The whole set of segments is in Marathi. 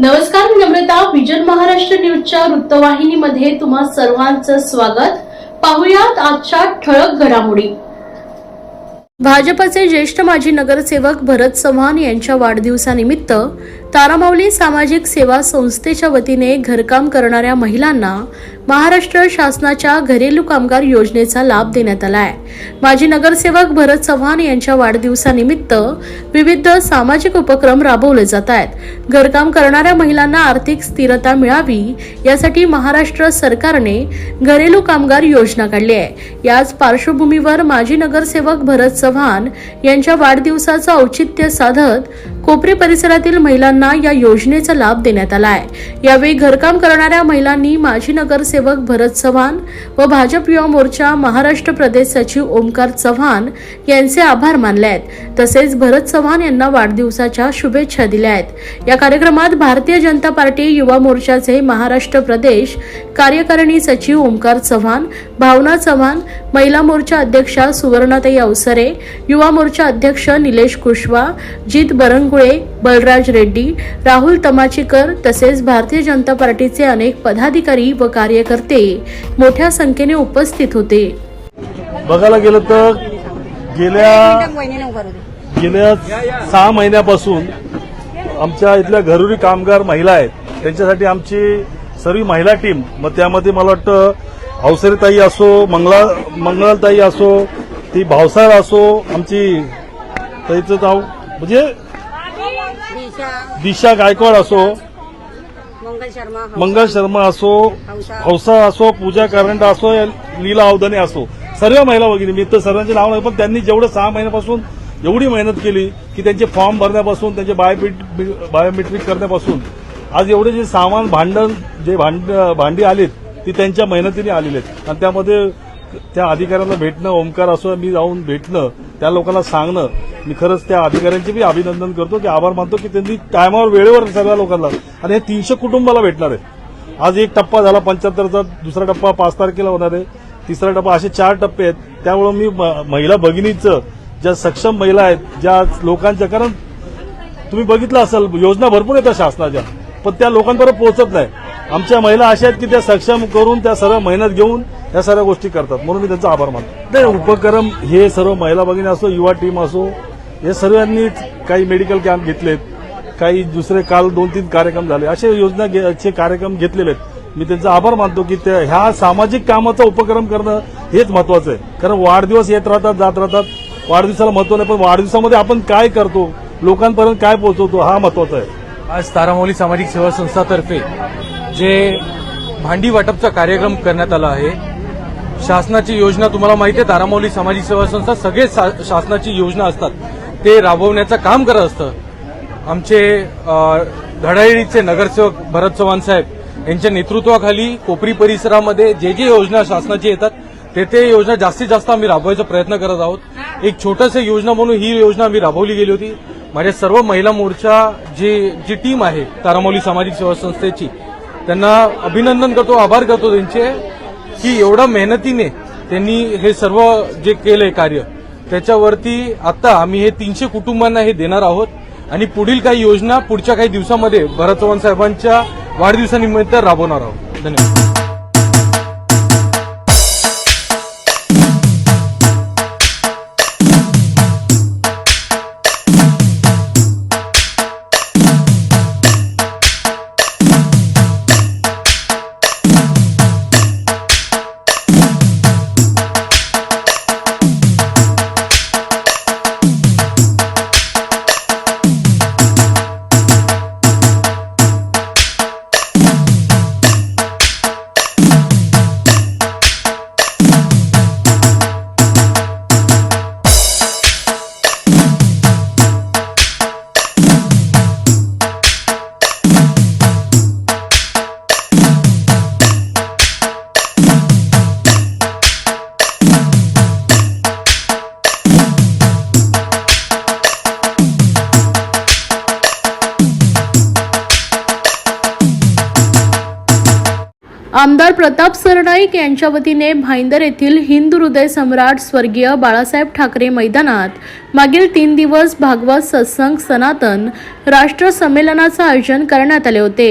नमस्कार मी नम्रता. विजन महाराष्ट्र न्यूजच्या वृत्तवाहिनीमध्ये तुम्हा सर्वांचं स्वागत. पाहुयात आजच्या ठळक घडामोडी. भाजपचे ज्येष्ठ माजी नगरसेवक भरत चव्हाण यांच्या वाढदिवसानिमित्त तारामाऊली सामाजिक सेवा संस्थेच्या वतीने घरकाम करणाऱ्या महिलांना महाराष्ट्र शासनाच्या घरेलू कामगार योजनेचा लाभ देण्यात आला आहे. माजी नगरसेवक भरत चव्हाण यांच्या वाढदिवसानिमित्त विविध सामाजिक उपक्रम राबवले जात आहेत. घरकाम करणाऱ्या महिलांना आर्थिक स्थिरता मिळावी यासाठी महाराष्ट्र सरकारने घरेलू कामगार योजना काढली आहे. याच पार्श्वभूमीवर माजी नगरसेवक भरत चव्हाण यांच्या वाढदिवसाचं औचित्य साधत कोपरी परिसरातील महिलांना या योजनेचा लाभ देण्यात आला आहे. यावेळी घरकाम करणाऱ्या महिलांनी माजी नगरसेवक भरत चव्हाण व भाजप युवा मोर्चा महाराष्ट्र प्रदेश सचिव ओमकार चव्हाण यांचे आभार मानले आहेत. तसेच भरत चव्हाण यांना वाढदिवसाच्या शुभेच्छा दिल्या आहेत. या कार्यक्रमात भारतीय जनता पार्टी युवा मोर्चाचे महाराष्ट्र प्रदेश कार्यकारिणी सचिव ओमकार चव्हाण भावना चव्हाण महिला मोर्चा अध्यक्षा सुवर्णाताई अवसरे युवा मोर्चा अध्यक्ष निलेश कुशवा जित बरंगुळे बलराज रेड्डी राहुल तमाचीकर तसेच भारतीय जनता पार्टीचे अनेक पदाधिकारी व कार्यकर्ते मोठ्या संख्येने उपस्थित होते. बघायला गेलं तर गेल्या गेल्या सहा महिन्यापासून आमच्या इथल्या घरुरी कामगार महिला आहेत. त्यांच्यासाठी आमची सर्व महिला टीम मग त्यामध्ये मला वाटतं अवसरीताई असो मंगळा मंगळताई असो ती भावसाळ असो आमची त्याचं नाव म्हणजे दिशा गायकवाड असो मंगल शर्मा असो हौसा. असो पूजा कारंडा असो या लीला अवधाने असो. सर्व महिला भगिनी मी तर सर्वांचे नाव नाही पण त्यांनी जेवढं सहा महिन्यापासून एवढी मेहनत केली की त्यांचे फॉर्म भरण्यापासून त्यांचे बायोमेट्रिक बायोमेट्रिक करण्यापासून आज एवढे जे सामान भांडण जे भांड भांडी आलीत ती त्यांच्या मेहनतीने आलेली आहेत. आणि त्यामध्ये त्या अधिकाऱ्यांना भेटणं ओंकार असो मी जाऊन भेटणं त्या लोकांना सांगणं मी खरंच त्या अधिकाऱ्यांचे मी अभिनंदन करतो की आभार मानतो की त्यांनी टायमावर वेळेवर सगळ्या लोकांना आणि हे तीनशे कुटुंबाला भेटणार आहे. आज एक टप्पा झाला पंच्याहत्तरचा दुसरा टप्पा पाच तारखेला होणार आहे तिसरा टप्पा असे चार टप्पे आहेत. त्यामुळे मी म- महिला भगिनीचं ज्या सक्षम महिला आहेत ज्या लोकांच्या कारण तुम्ही बघितलं असेल योजना भरपूर येतात शासनाच्या पण त्या लोकांपर्यंत पोहोचत नाही. आमच्या महिला अशा आहेत की त्या सक्षम करून त्या सर्व मेहनत घेऊन या सर्व गोष्टी करतात. म्हणून मी त्यांचा आभार मानतो. नाही उपक्रम हे सर्व महिला भगिनी असो युवा टीम असो हे सर्वांनी काही मेडिकल कॅम्प घेतलेत काही दुसरे काल दोन तीन कार्यक्रम झाले. असे योजना घे- चे कार्यक्रम घेतलेले आहेत. मी त्यांचा आभार मानतो की त्या- ह्या सामाजिक कामाचा उपक्रम करणं हेच महत्वाचं आहे. कारण वाढदिवस येत राहतात जात राहतात. वाढदिवसाला महत्त्व नाही पण वाढदिवसामध्ये आपण काय करतो लोकांपर्यंत काय पोहोचवतो हा महत्त्वाचा आहे. आज तारामौली सामाजिक सेवा संस्थातर्फे जे भांडी वाटपचा कार्यक्रम करण्यात आला आहे. शासनाची योजना तुम्हाला माहिती आहे तारामौली सामाजिक सेवा संस्था सगळे शासनाची योजना असतात. ते राबवण्याचं काम करत असतं. आमचे धडाईचे नगरसेवक भरत चव्हाण साहेब यांच्या नेतृत्वाखाली कोपरी परिसरामध्ये जे जे योजना शासनाची येतात ते ते योजना जास्तीत जास्त आम्ही राबवायचा प्रयत्न करत आहोत. एक छोटंसं योजना म्हणून ही योजना आम्ही राबवली गेली होती. माझ्या सर्व महिला मोर्चा जी जी टीम आहे तारामौली सामाजिक सेवा संस्थेची त्यांना अभिनंदन करतो आभार करतो त्यांचे की एवढ्या मेहनतीने त्यांनी हे सर्व जे केलंय कार्य त्याच्यावरती आता आम्ही हे तीनशे कुटुंबांना हे देणार आहोत. आणि पुढील काही योजना पुढच्या काही दिवसामध्ये भरत चव्हाण साहेबांच्या वाढदिवसानिमित्त राबवणार आहोत. धन्यवाद. नाईक यांच्या वतीने भाईंदर येथील हिंदू हृदय सम्राट स्वर्गीय बाळासाहेब ठाकरे मैदानात मागील तीन दिवस भागवत सत्संग सनातन राष्ट्र संमेलनाचं आयोजन करण्यात आले होते.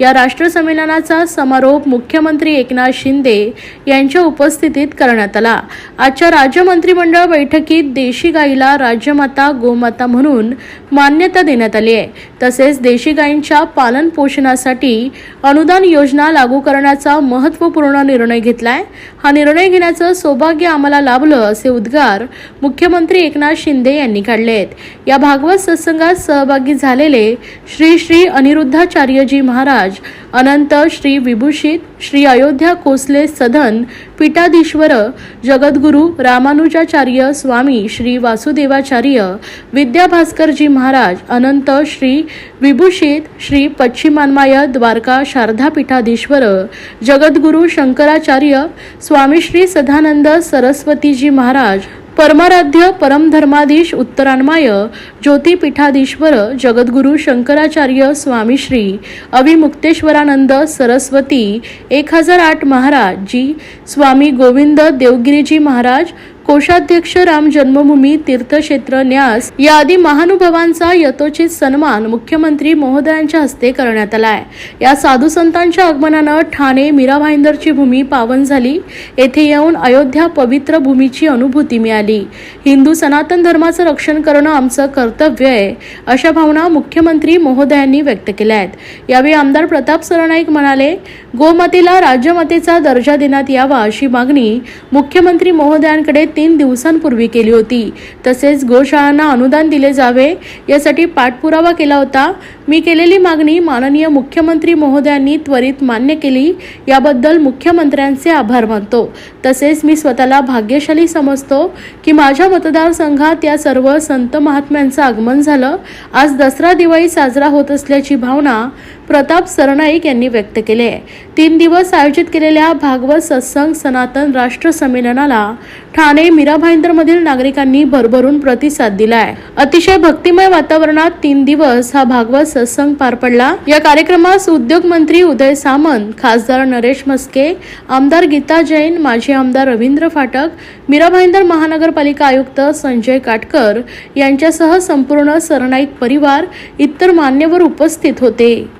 या राष्ट्र संमेलनाचा समारोप मुख्यमंत्री एकनाथ शिंदे यांच्या उपस्थितीत करण्यात आला. आजच्या राज्य मंत्रिमंडळ बैठकीत देशी गाईला राज्यमाता गोमाता म्हणून मान्यता देण्यात आली आहे. तसेच देशी गायींच्या पालन पोषणासाठी अनुदान योजना लागू करण्याचा महत्त्वपूर्ण निर्णय घेतलाय. हा निर्णय घेण्याचं सौभाग्य आम्हाला लाभलं असे उद्गार मुख्यमंत्री एकनाथ शिंदे यांनी काढले आहेत. या भागवत सत्संगात सहभागी झालेले श्री श्री अनिरुद्धाचार्यजी महाराज अनंत श्री विभूषित श्री अयोध्या कोसले सदन पीठाधीश्वर जगद्गुरू रामानुजाचार्य स्वामी श्री वासुदेवाचार्य विद्याभास्करजी महाराज अनंत श्री विभूषित श्री पश्चिमान्माय द्वारका शारदा पीठाधीश्वर जगद्गुरू शंकराचार्य स्वामी श्री सदानंद सरस्वतीजी महाराज परमाराध्य परमधर्माधीश उत्तरान्माय ज्योतिपीठाधीश्वर जगद्गुरू शंकराचार्य स्वामी श्री अविमुक्तेश्वरानंद सरस्वती एक हजार आठ महाराज जी स्वामी गोविंद देवगिरीजी महाराज कोषाध्यक्ष राम जन्मभूमी तीर्थक्षेत्र न्यास या आदी महानुभावांचा यथोचित सन्मान मुख्यमंत्री महोदयांच्या हस्ते करण्यात आलाय या साधू संतांच्या आगमनानं ठाणे मीरा भाईंदरची भूमी पावन झाली. येथे येऊन अयोध्या पवित्र भूमीची अनुभूती मिळाली. हिंदू सनातन धर्माचं रक्षण करणं आमचं कर्तव्य आहे अशा भावना मुख्यमंत्री महोदयांनी व्यक्त केल्या आहेत. यावेळी आमदार प्रताप सरनाईक म्हणाले गोमातेला राज्यमातेचा दर्जा देण्यात यावा अशी मागणी मुख्यमंत्री महोदयांकडे तीन दिवसांपूर्वी केली होती. तसेच गोशाळांना अनुदान दिले जावे यासाठी पाठपुरावा केला होता. मी केलेली मागणी माननीय मुख्यमंत्री महोदयांनी त्वरित मान्य केली. याबद्दल मुख्यमंत्र्यांचे आभार मानतो. तसेच मी स्वतःला भाग्यशाली समजतो की माझ्या मतदारसंघात या सर्व संत महात्म्यांचं आगमन झालं. आज दसरा दिवाळी साजरा होत असल्याची भावना प्रताप सरनाईक यांनी व्यक्त केली आहे तीन दिवस आयोजित केलेल्या भागवत सत्संग सनातन राष्ट्र संमेलनाला ठाणे मीरा भाईंदरमधील नागरिकांनी भरभरून प्रतिसाद दिलाय. अतिशय भक्तिमय वातावरणात तीन दिवस हा भागवत सत्संग पार पडला. या कार्यक्रमास उद्योग मंत्री उदय सामंत खासदार नरेश मस्के आमदार गीता जैन माजी आमदार रवींद्र फाटक मीरा भाईंदर महानगरपालिका आयुक्त संजय काटकर यांच्यासह संपूर्ण सरनाईक परिवार इतर मान्यवर उपस्थित होते.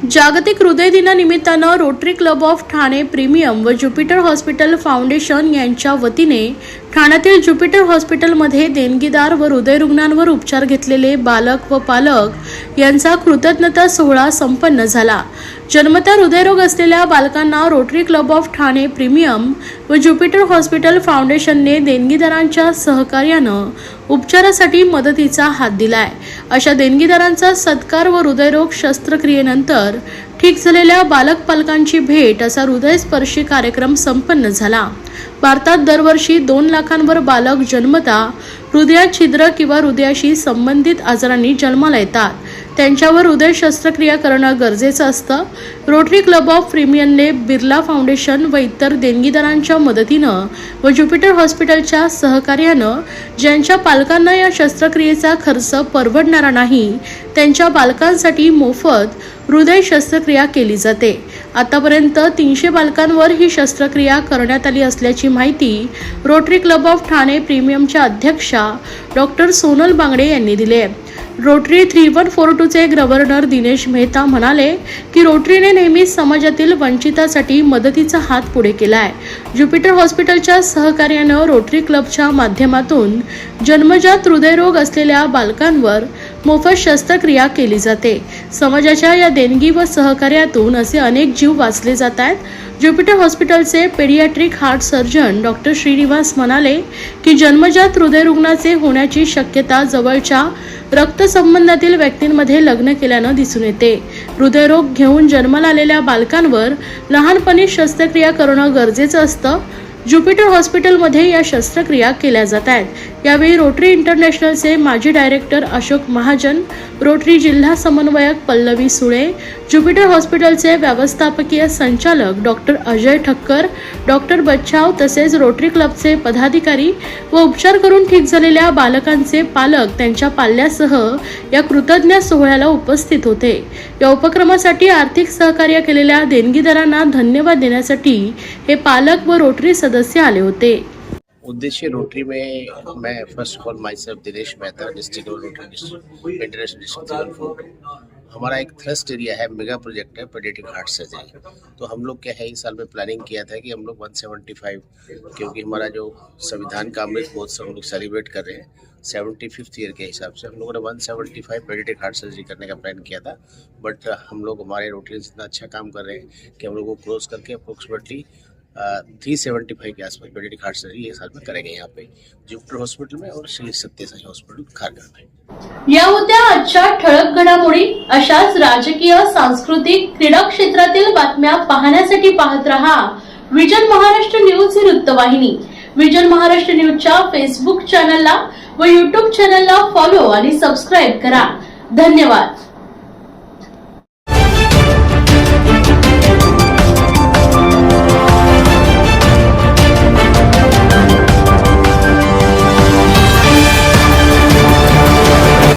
जागतिक हृदय दिनानिमित्तानं Rotary club of Thane premium व ज्युपिटर हॉस्पिटल फाउंडेशन यांच्या वतीने ठाण्यातील ज्युपिटर हॉस्पिटलमध्ये देणगीदार व हृदयरुग्णांवर उपचार घेतलेले बालक व पालक यांचा कृतज्ञता सोहळा संपन्न झाला. जन्मता हृदयरोग असलेल्या बालकांना Rotary club of Thane premium व ज्युपिटर हॉस्पिटल फाउंडेशनने देणगीदारांच्या सहकार्यानं उपचारासाठी मदतीचा हात दिलाय. अशा देणगीदारांचा सत्कार व हृदयरोग शस्त्रक्रियेनंतर ठीक झालेल्या बालक पालकांची भेट असा हृदयस्पर्शी कार्यक्रम संपन्न झाला. भारतात दरवर्षी दोन लाखांवर बालक जन्मता हृदयात छिद्र किंवा हृदयाशी संबंधित आजारांनी जन्माला येतात. त्यांच्यावर हृदय शस्त्रक्रिया करणं गरजेचं असतं. रोटरी क्लब ऑफ प्रीमियमने बिर्ला फाउंडेशन व इतर देणगीदारांच्या मदतीनं व ज्युपिटर हॉस्पिटलच्या सहकार्यानं ज्यांच्या पालकांना या शस्त्रक्रियेचा खर्च परवडणारा नाही त्यांच्या बालकांसाठी मोफत हृदय शस्त्रक्रिया केली जाते. आतापर्यंत तीनशे बालकांवर ही शस्त्रक्रिया करण्यात आली असल्याची माहिती रोटरी क्लब ऑफ ठाणे प्रीमियमच्या अध्यक्षा डॉक्टर सोनल बांगडे यांनी दिली आहे रोटरी थ्री वन फोर टूचे गव्हर्नर दिनेश मेहता म्हणाले की रोटरीने नेहमीच समाजातील वंचितासाठी मदतीचा हात पुढे केला आहे ज्युपिटर हॉस्पिटलच्या सहकार्यानं रोटरी क्लबच्या माध्यमातून जन्मजात हृदयरोग असलेल्या बालकांवर मोफत शस्त्रक्रिया केली जाते. समाजाच्या या देणगी व सहकार्यातून असे अनेक जीव वाचले जात आहेत ज्युपिटर हॉस्पिटलचे paediatric heart surgeon doctor Shrinivas म्हणाले की जन्मजात हृदयरुग्णाचे होण्याची शक्यता जवळच्या रक्तसंबंधातील व्यक्तींमध्ये लग्न केल्यानं दिसून येते. हृदयरोग घेऊन जन्माला आलेल्या बालकांवर लहानपणी शस्त्रक्रिया करणं गरजेचं असतं. ज्युपिटर हॉस्पिटलमध्ये या शस्त्रक्रिया केल्या जात आहेत यावेळी रोटरी इंटरनॅशनलचे माजी डायरेक्टर अशोक महाजन रोटरी जिल्हा समन्वयक पल्लवी सुळे ज्युपिटर हॉस्पिटलचे व्यवस्थापकीय संचालक डॉक्टर अजय ठक्कर डॉक्टर बच्छाव तसेच रोटरी क्लबचे पदाधिकारी व उपचार करून ठीक झालेल्या बालकांचे पालक त्यांच्या पाल्यासह या कृतज्ञ सोहळ्याला उपस्थित होते. या उपक्रमासाठी आर्थिक सहकार्य केलेल्या देणगीदारांना धन्यवाद देण्यासाठी हे पालक व रोटरी सदस्य आले होते. उद्देश्य रोटरी में मैं first of all myself Dinesh Mehta district Rotary International district हमारा एक थ्रस्ट एरिया है मेगा प्रोजेक्ट है पेडियाट्रिक हार्ट सर्जरी तो हम लोग क्या है, इस साल में प्लानिंग किया था कि हम लोग 175 क्योंकि हमारा जो संविधान का अमृत महोत्सव हम लोग सेलिब्रेट कर रहे हैं सेवेंटी फिफ्थ ईयर के हिसाब से हम लोगों ने 175 पेडियाट्रिक हार्ट सर्जरी करने का प्लान किया था। बट हम लोग हमारे रोटरीज इतना अच्छा काम कर रहे हैं कि हम लोग को क्लोज करके अप्रोक्सीमेटली थ्री सेवेंटी फाइव के आसपास की हार्ट सर्जरी ये साल में करेंगे यहाँ पे। जुपिटर हॉस्पिटल में और श्री सत्यसाई हॉस्पिटल खारगढ़ में। या होत्या आजच्या ठळक घडामोडी अशाच राजकीय सांस्कृतिक क्रीडा क्षेत्रातील बातम्या पाहण्यासाठी पाहत रहा विजन महाराष्ट्र न्यूज ही वृत्तवाहिनी. विजन महाराष्ट्र न्यूजच्या फेसबुक चॅनलला व युट्यूब चॅनलला फॉलो आणि सबस्क्राईब करा. धन्यवाद.